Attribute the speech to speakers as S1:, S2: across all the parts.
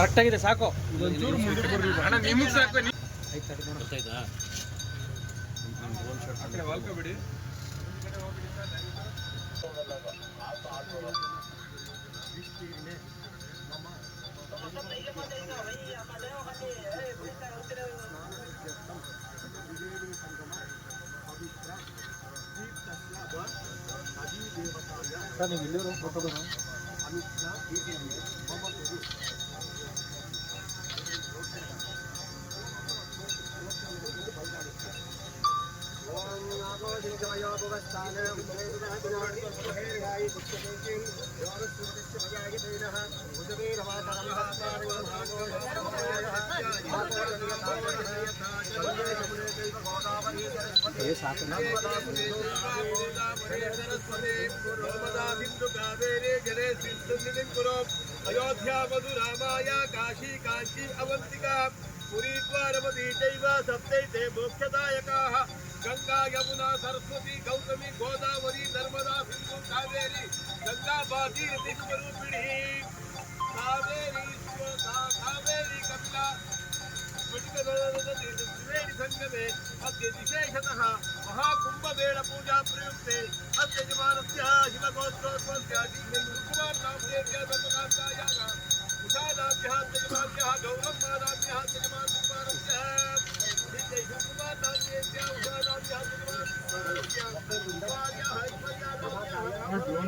S1: ಕರೆಕ್ಟಾಗಿದೆ ಸಾಕು.
S2: ನಿಮಗೆ ಸಾಕು
S1: ಸರ್
S2: ನೀವು ಇಲ್ಲಿರೋ ಫೋಟೋಗಳು
S1: ಅಮಿತ್ ಶಾ ಮೊಹಮ್ಮದ್ ये सातना
S3: अयोध्या मधुरामाया काशी काशी अवंतिका पुरी द्वारवती चैव मोक्षदायका। गंगा, यमुना, सरस्वती, गौतमी, गोदावरी, नर्मदा, सिंधु, कावेरी, गंगा भागीरथी स्वरूपिणी कावेरी कावेरी कमला त्रिवेणी संगमे अद्य विशेषतः महाकुम्भमेळ पूजा प्रयुक्ते अद्य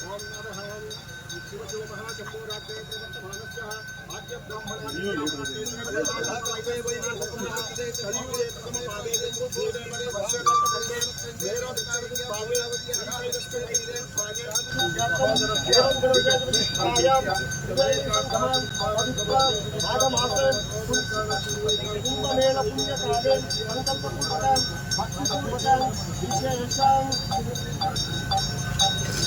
S3: कुमारस्य कुंभमेळ पुण्यकाले संकल्पपूर्वकं भक्तिपूर्वकं विशेषं राजमुखे राजद्वारे राजगृहे राजलाञ्छनपूर्वकं विशेषं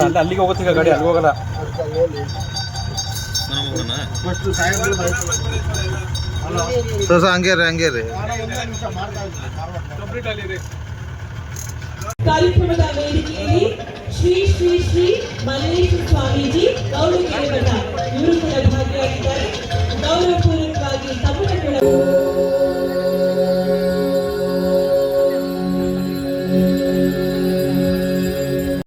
S1: ಅಲ್ಲ ಅಲ್ಲಿಗೆ ಹೋಗುತ್ತೆ ಗಾಡಿ ಅಲ್ಲಿ ಹೋಗಲ್ಲ.
S4: ಹಂಗೆ ರೀ ಹಂಗೆ ರೀ
S2: ಕಾರ್ಯಕ್ರಮದ ವೇದಿಕೆಯಲ್ಲಿ
S5: ಶ್ರೀ ಶ್ರೀ ಶ್ರೀ ಮಲ್ಲೇಶ್ವರ ಸ್ವಾಮೀಜಿ